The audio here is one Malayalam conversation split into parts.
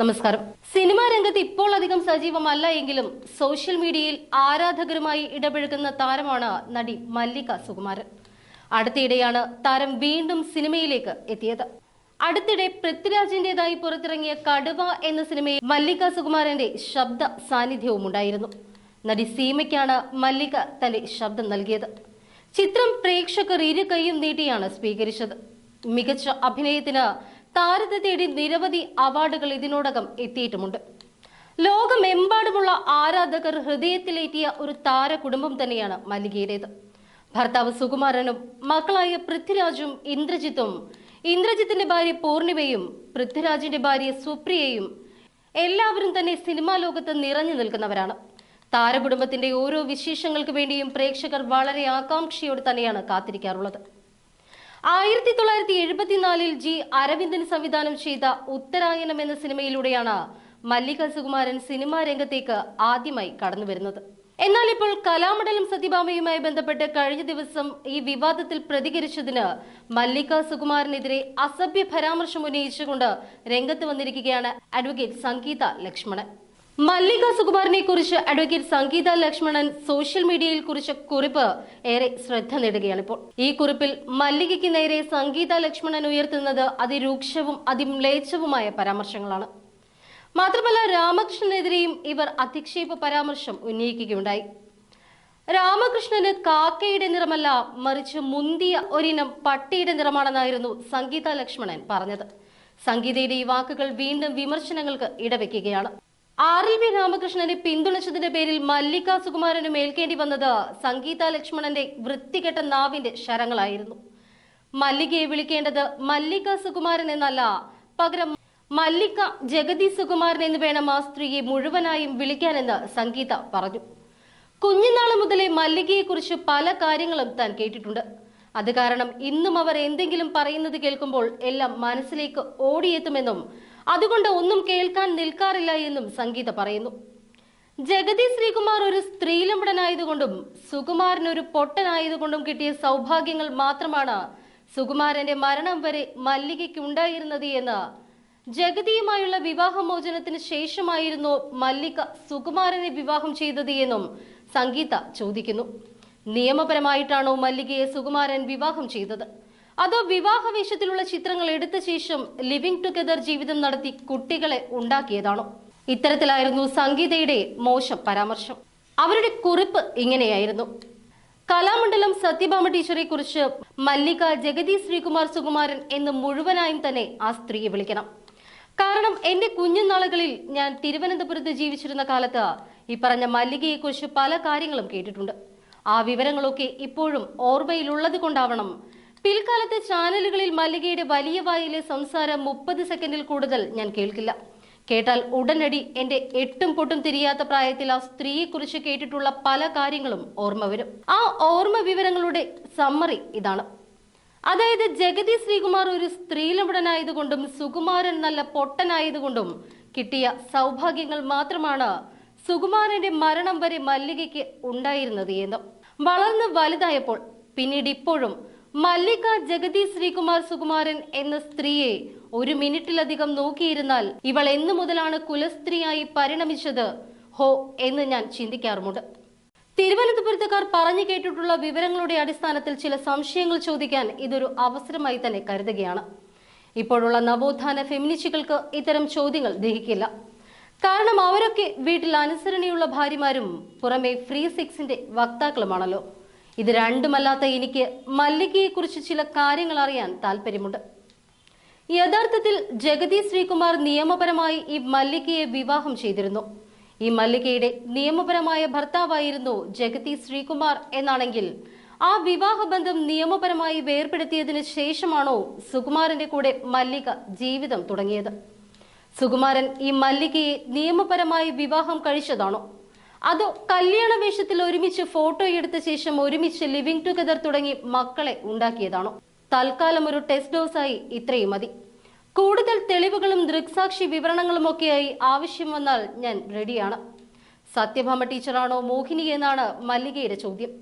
നമസ്കാരം. സിനിമാ രംഗത്ത് ഇപ്പോൾ അധികം സജീവമല്ല എങ്കിലും സോഷ്യൽ മീഡിയയിൽ ആരാധകരുമായി ഇടപഴകുന്ന താരമാണ് നടി മല്ലിക സുകുമാരൻ. അടുത്തിടെയാണ് താരം വീണ്ടും സിനിമയിലേക്ക് എത്തിയത്. അടുത്തിടെ പൃഥ്വിരാജിന്റേതായി പുറത്തിറങ്ങിയ കടുവ എന്ന സിനിമയിൽ മല്ലിക സുകുമാരന്റെ ശബ്ദ സാന്നിധ്യവും ഉണ്ടായിരുന്നു. നടി സീമയ്ക്കാണ് മല്ലിക തന്റെ ശബ്ദം നൽകിയത്. ചിത്രം പ്രേക്ഷകർ ഇരു കൈയും നീട്ടിയാണ് സ്വീകരിച്ചത്. മികച്ച അഭിനയത്തിന് താരത്തെ തേടി നിരവധി അവാർഡുകൾ ഇതിനോടകം എത്തിയിട്ടുമുണ്ട്. ലോകമെമ്പാടുമുള്ള ആരാധകർ ഹൃദയത്തിലേറ്റിയ ഒരു താര കുടുംബം തന്നെയാണ് മല്ലികയുടേത്. ഭർത്താവ് സുകുമാരനും മക്കളായ പൃഥ്വിരാജും ഇന്ദ്രജിത്തും ഇന്ദ്രജിത്തിന്റെ ഭാര്യ പൂർണിമയും പൃഥ്വിരാജിന്റെ ഭാര്യ സുപ്രിയയും എല്ലാവരും തന്നെ സിനിമാ ലോകത്ത് നിറഞ്ഞു നിൽക്കുന്നവരാണ്. താരകുടുംബത്തിന്റെ ഓരോ വിശേഷങ്ങൾക്ക് വേണ്ടിയും പ്രേക്ഷകർ വളരെ ആകാംക്ഷയോട് തന്നെയാണ് കാത്തിരിക്കാറുള്ളത്. ആയിരത്തി തൊള്ളായിരത്തി എഴുപത്തിനാലിൽ ജി അരവിന്ദൻ സംവിധാനം ചെയ്ത ഉത്തരായനം എന്ന സിനിമയിലൂടെയാണ് മല്ലിക സുകുമാരൻ സിനിമാ രംഗത്തേക്ക് ആദ്യമായി കടന്നു വരുന്നത്. എന്നാൽ ഇപ്പോൾ കലാമണ്ഡലം സത്യഭാമയുമായി ബന്ധപ്പെട്ട് കഴിഞ്ഞ ദിവസം ഈ വിവാദത്തിൽ പ്രതികരിച്ചതിന് മല്ലിക സുകുമാരനെതിരെ അസഭ്യ പരാമർശം ഉന്നയിച്ചുകൊണ്ട് രംഗത്ത് വന്നിരിക്കുകയാണ് അഡ്വക്കേറ്റ് സംഗീത ലക്ഷ്മണൻ. മല്ലിക സുകുമാരനെ കുറിച്ച് അഡ്വക്കേറ്റ് സംഗീത ലക്ഷ്മണൻ സോഷ്യൽ മീഡിയയിൽ കുറിച്ച കുറിപ്പ് ഏറെ ശ്രദ്ധ നേടുകയാണ് ഇപ്പോൾ. ഈ കുറിപ്പിൽ മല്ലികയ്ക്ക് നേരെ സംഗീത ലക്ഷ്മണൻ ഉയർത്തുന്നത് അതിരൂക്ഷവും അതിമ്ലേച്ഛവുമായ പരാമർശങ്ങളാണ്. മാത്രമല്ല രാമകൃഷ്ണനെതിരെയും ഇവർ അധിക്ഷേപ പരാമർശം ഉന്നയിക്കുകയുണ്ടായി. രാമകൃഷ്ണന് കാക്കയുടെ നിറമല്ല മറിച്ച് മുന്തിയ ഒരിനം പട്ടിയുടെ നിറമാണെന്നായിരുന്നു സംഗീത ലക്ഷ്മണൻ പറഞ്ഞത്. സംഗീതയുടെ ഈ വാക്കുകൾ വീണ്ടും വിമർശനങ്ങൾക്ക് ഇടവെക്കുകയാണ്. ആർ എൽ വി രാമകൃഷ്ണനെ പിന്തുണച്ചതിന്റെ പേരിൽ മല്ലിക സുകുമാരന് മേൽക്കേണ്ടി വന്നത് സംഗീത ലക്ഷ്മണന്റെ വൃത്തികെട്ട നാവിന്റെ ശരങ്ങളായിരുന്നു. മല്ലികയെ വിളിക്കേണ്ടത് മല്ലിക സുകുമാരൻ എന്നല്ല പകരം മല്ലിക ജഗതി സുകുമാരൻ എന്ന് വേണം ആ സ്ത്രീയെ മുഴുവനായും വിളിക്കാനെന്ന് സംഗീത പറഞ്ഞു. കുഞ്ഞുനാൾ മുതലേ മല്ലികയെക്കുറിച്ച് പല കാര്യങ്ങളും താൻ കേട്ടിട്ടുണ്ട്. അത് കാരണം ഇന്നും അവർ എന്തെങ്കിലും പറയുന്നത് കേൾക്കുമ്പോൾ എല്ലാം മനസ്സിലേക്ക് ഓടിയെത്തുമെന്നും അതുകൊണ്ട് ഒന്നും കേൾക്കാൻ നിൽക്കാറില്ല എന്നും സംഗീത പറയുന്നു. ജഗതി ശ്രീകുമാർ ഒരു സ്ത്രീലമ്പടനായതുകൊണ്ടും സുകുമാരൻ ഒരു പൊട്ടനായതുകൊണ്ടും കിട്ടിയ സൗഭാഗ്യങ്ങൾ മാത്രമാണ് സുകുമാരന്റെ മരണം വരെ മല്ലികയ്ക്ക് ഉണ്ടായിരുന്നത് എന്ന് ജഗതിയുമായുള്ള വിവാഹമോചനത്തിന് ശേഷമായിരുന്നു മല്ലിക സുകുമാരനെ വിവാഹം ചെയ്തത് എന്നും സംഗീത ചോദിക്കുന്നു. നിയമപരമായിട്ടാണോ മല്ലികയെ സുകുമാരൻ വിവാഹം ചെയ്തത്? അതോ വിവാഹ വേഷത്തിലുള്ള ചിത്രങ്ങൾ എടുത്ത ശേഷം ലിവിംഗ് ടുഗദർ ജീവിതം നടത്തി കുട്ടികളെ ഉണ്ടാക്കിയതാണോ? ഇത്തരത്തിലായിരുന്നു സംഗീതയുടെ മോശം പരാമർശം. അവരുടെ കുറിപ്പ് ഇങ്ങനെയായിരുന്നു. കലാമണ്ഡലം സത്യഭാമ ടീച്ചറെ കുറിച്ച് മല്ലിക ജഗതി ശ്രീകുമാർ സുകുമാരൻ എന്ന് മുഴുവനായും തന്നെ ആ സ്ത്രീയെ വിളിക്കണം. കാരണം എന്റെ കുഞ്ഞുനാളുകളിൽ ഞാൻ തിരുവനന്തപുരത്ത് ജീവിച്ചിരുന്ന കാലത്ത് ഈ പറഞ്ഞ മല്ലികയെ കുറിച്ച് പല കാര്യങ്ങളും കേട്ടിട്ടുണ്ട്. ആ വിവരങ്ങളൊക്കെ ഇപ്പോഴും ഓർമ്മയിലുള്ളത് കൊണ്ടാവണം പിൽക്കാലത്തെ ചാനലുകളിൽ മല്ലികയുടെ വലിയ വായിലെ സംസാരം മുപ്പത് സെക്കൻഡിൽ കൂടുതൽ ഞാൻ കേൾക്കില്ല. കേട്ടാൽ ഉടനടി എന്റെ എട്ടും പൊട്ടും തിരിയാത്ത പ്രായത്തിൽ ആ സ്ത്രീയെ കുറിച്ച് കേട്ടിട്ടുള്ള പല കാര്യങ്ങളും ഓർമ്മ വരും. ആ ഓർമ്മ വിവരങ്ങളുടെ സമ്മറി ഇതാണ്. അതായത് ജഗതി ശ്രീകുമാർ ഒരു സ്ത്രീലമ്പടനായതുകൊണ്ടും സുകുമാരൻ നല്ല പൊട്ടനായതുകൊണ്ടും കിട്ടിയ സൗഭാഗ്യങ്ങൾ മാത്രമാണ് സുകുമാരന്റെ മരണം വരെ മല്ലികയ്ക്ക് ഉണ്ടായിരുന്നത് എന്നും. വളർന്ന് വലുതായപ്പോൾ പിന്നീട് ഇപ്പോഴും മല്ലിക ജഗതി ശ്രീകുമാർ സുകുമാരൻ എന്ന സ്ത്രീയെ ഒരു മിനിറ്റിലധികം നോക്കിയിരുന്നാൽ ഇവൾ എന്നു മുതലാണ് കുലസ്ത്രീയായി പരിണമിച്ചത്. ഹോ എന്ന് ഞാൻ ചിന്തിക്കാറുമുണ്ട്. തിരുവനന്തപുരത്തുകാർ പറഞ്ഞു കേട്ടിട്ടുള്ള വിവരങ്ങളുടെ അടിസ്ഥാനത്തിൽ ചില സംശയങ്ങൾ ചോദിക്കാൻ ഇതൊരു അവസരമായി തന്നെ കരുതുകയാണ്. ഇപ്പോഴുള്ള നവോത്ഥാന ഫെമിനിസ്റ്റുകൾക്ക് ഇത്തരം ചോദ്യങ്ങൾ ദഹിക്കില്ല. കാരണം അവരൊക്കെ വീട്ടിൽ അനുസരണയുള്ള ഭാര്യമാരും പുറമെ ഫ്രീ സിക്സിന്റെ വക്താക്കളുമാണല്ലോ. ഇത് രണ്ടുമല്ലാത്ത എനിക്ക് മല്ലികയെക്കുറിച്ച് ചില കാര്യങ്ങൾ അറിയാൻ താല്പര്യമുണ്ട് യഥാർത്ഥത്തിൽ ജഗതി ശ്രീകുമാർ നിയമപരമായി ഈ മല്ലികയെ വിവാഹം ചെയ്തിരുന്നു. ഈ മല്ലികയുടെ നിയമപരമായ ഭർത്താവായിരുന്നു ജഗതി ശ്രീകുമാർ എന്നാണെങ്കിൽ ആ വിവാഹബന്ധം നിയമപരമായി വേർപെടുത്തിയതിനു ശേഷമാണോ സുകുമാരന്റെ കൂടെ മല്ലിക ജീവിതം തുടങ്ങിയത്? സുകുമാരൻ ഈ മല്ലികയെ നിയമപരമായി വിവാഹം കഴിച്ചതാണോ? അതോ കല്യാണ വേഷത്തിൽ ഒരുമിച്ച് ഫോട്ടോ എടുത്ത ശേഷം ഒരുമിച്ച് ലിവിംഗ് ടുഗദർ തുടങ്ങി മക്കളെ ഉണ്ടാക്കിയതാണോ. തൽക്കാലം ഒരു ടെസ്റ്റ് ഡോസായി ഇത്രയും മതി. കൂടുതൽ തെളിവുകളും ദൃക്സാക്ഷി വിവരണങ്ങളും ഒക്കെയായി ആവശ്യം വന്നാൽ ഞാൻ റെഡിയാണ് സത്യഭാമ ടീച്ചറാണോ മോഹിനി എന്നാണ് മല്ലികയുടെ ചോദ്യം.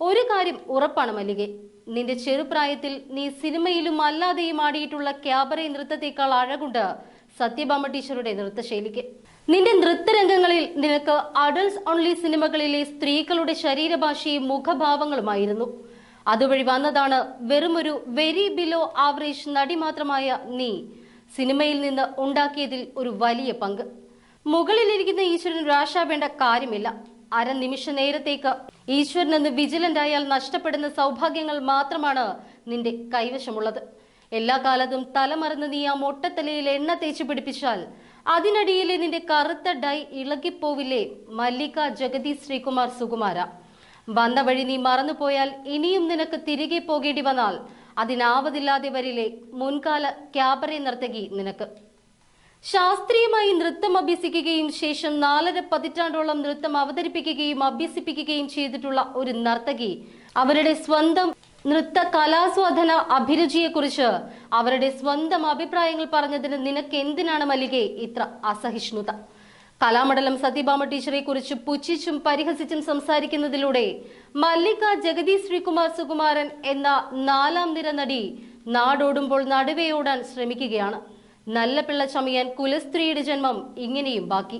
ഒരു കാര്യം ഉറപ്പാണ് മല്ലികെ നിന്റെ ചെറുപ്രായത്തിൽ നീ സിനിമയിലും അല്ലാതെയും ആടിയിട്ടുള്ള ക്യാബറ നൃത്തത്തേക്കാൾ അഴകുണ്ട് സത്യഭാമ ടീച്ചറുടെ നൃത്തശൈലിക്ക്. നിന്റെ നൃത്തരംഗങ്ങളിൽ നിനക്ക് അഡൽസ് ഓൺലി സിനിമകളിലെ സ്ത്രീകളുടെ ശരീരഭാഷയും മുഖഭാവങ്ങളുമായിരുന്നു. അതുവഴി വന്നതാണ് വെറുമൊരു വെരി ബിലോ ആവറേജ് നടി മാത്രമായ നീ. സിനിമയിൽ നിന്ന് ഉണ്ടാക്കിയതിൽ ഒരു വലിയ പങ്ക്. മുകളിലിരിക്കുന്ന ഈശ്വരൻ രാശാവേണ്ട കാര്യമില്ല. അരനിമിഷ നേരത്തേക്ക് ഈശ്വരൻ എന്ന് വിജിലന്റ് ആയാൽ നഷ്ടപ്പെടുന്ന സൗഭാഗ്യങ്ങൾ മാത്രമാണ് നിന്റെ കൈവശമുള്ളത്. എല്ലാ കാലത്തും തലമറന്ന് നീ ആ മൊട്ടത്തലയിൽ എണ്ണ തേച്ച് പിടിപ്പിച്ചാൽ അതിനടിയിലെ നിന്റെ കറുത്ത ഡൈ ഇളകിപ്പോവില്ലേ? മല്ലിക ജഗതി ശ്രീകുമാർ സുകുമാര. വന്ന വഴി നീ മറന്നുപോയാൽ ഇനിയും നിനക്ക് തിരികെ പോകേണ്ടി വന്നാൽ അതിനാവതില്ലാതെ വരിലെ മുൻകാല ക്യാബറെ നർത്തകി നിനക്ക്. ശാസ്ത്രീയമായി നൃത്തം അഭ്യസിക്കുകയും ശേഷം നാലര പതിറ്റാണ്ടോളം നൃത്തം അവതരിപ്പിക്കുകയും അഭ്യസിപ്പിക്കുകയും ചെയ്തിട്ടുള്ള ഒരു നർത്തകി. അവരുടെ സ്വന്തം നൃത്ത കലാസ്വാദന അഭിരുചിയെക്കുറിച്ച് അവരുടെ സ്വന്തം അഭിപ്രായങ്ങൾ പറഞ്ഞതിന് നിനക്ക് എന്തിനാണ് മല്ലികെ ഇത്ര അസഹിഷ്ണുത? കലാമണ്ഡലം സത്യഭാമ ടീച്ചറെ കുറിച്ച് പുച്ഛിച്ചും പരിഹസിച്ചും സംസാരിക്കുന്നതിലൂടെ മല്ലിക ജഗതി ശ്രീകുമാർ സുകുമാരൻ എന്ന നാലാം നിര നടി നാടോടുമ്പോൾ നടുവേ ഓടാൻ ശ്രമിക്കുകയാണ്. നല്ല പിള്ള ചമയാൻ കുലസ്ത്രീയുടെ ജന്മം ഇങ്ങനെയും ബാക്കി.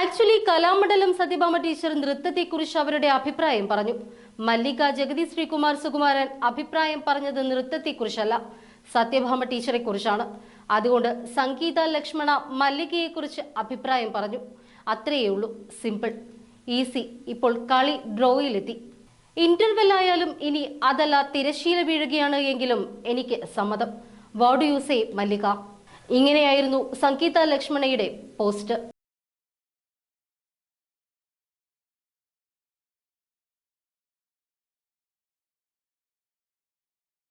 ആക്ച്വലി കലാമണ്ഡലം സത്യഭാമ ടീച്ചർ നൃത്തത്തെക്കുറിച്ച് അവരുടെ അഭിപ്രായം പറഞ്ഞു. മല്ലിക ജഗതി ശ്രീകുമാർ സുകുമാരൻ അഭിപ്രായം പറഞ്ഞത് നൃത്തത്തെക്കുറിച്ചല്ല സത്യഭാമ ടീച്ചറെ കുറിച്ചാണ് അതുകൊണ്ട് സംഗീത ലക്ഷ്മണ മല്ലികയെക്കുറിച്ച് അഭിപ്രായം പറഞ്ഞു. അത്രയേ ഉള്ളൂ സിമ്പിൾ ഈസി ഇപ്പോൾ കളി ഡ്രോയിലെത്തി. ഇന്റർവെൽ ആയാലും ഇനി അതല്ല തിരശീല വീഴുകയാണ് എങ്കിലും എനിക്ക് സമ്മതം. What you say Mallika. ഇങ്ങനെയായിരുന്നു സംഗീത ലക്ഷ്മണയുടെ പോസ്റ്റ്.